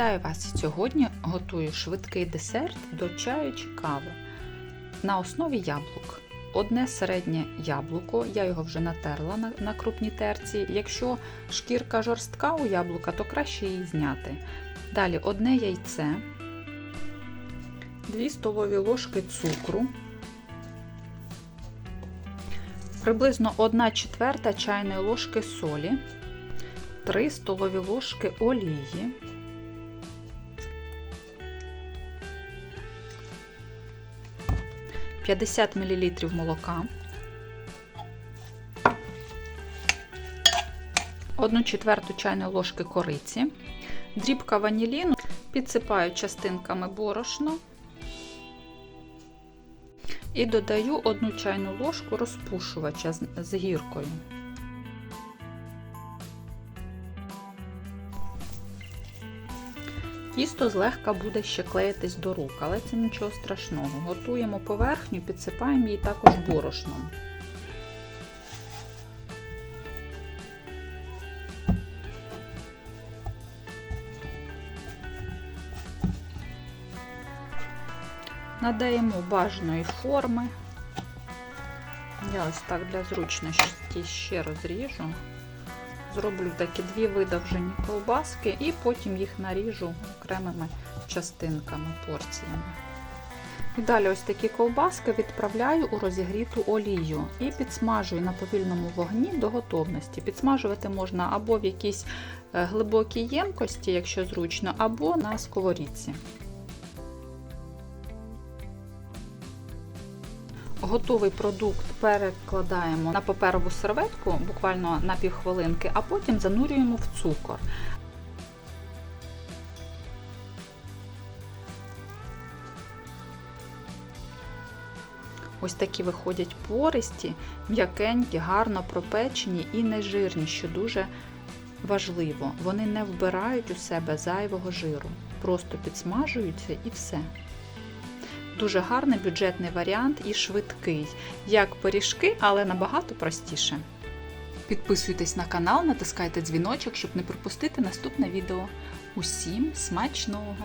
Вітаю вас! Сьогодні готую швидкий десерт до чаю чи кави на основі яблук. Одне середнє яблуко, я його вже натерла на, на крупній терці. Якщо шкірка жорстка у яблука, то краще її зняти. Далі одне яйце, 2 столові ложки цукру, приблизно 1 четверта чайної ложки солі, 3 столові ложки олії. П'ятдесят мл молока, 1 четверту чайної ложки кориці, дрібка ваніліну, підсипаю частинками борошно. І додаю 1 чайну ложку розпушувача з гіркою. Тісто злегка буде ще клеїтись до рук, але це нічого страшного. Готуємо поверхню, підсипаємо її також борошном. Надаємо бажаної форми. Я ось так для зручності ще розріжу. Зроблю такі дві видовжені ковбаски і потім їх наріжу окремими частинками, порціями. І далі ось такі ковбаски відправляю у розігріту олію і підсмажую на повільному вогні до готовності. Підсмажувати можна або в якійсь глибокій ємкості, якщо зручно, або на сковорідці. Готовий продукт перекладаємо на паперову серветку буквально на півхвилинки, а потім занурюємо в цукор. Ось такі виходять пористі, м'якенькі, гарно пропечені і нежирні, що дуже важливо. Вони не вбирають у себе зайвого жиру, просто підсмажуються і все. Дуже гарний бюджетний варіант і швидкий, як пиріжки, але набагато простіше. Підписуйтесь на канал, натискайте дзвіночок, щоб не пропустити наступне відео. Усім смачного!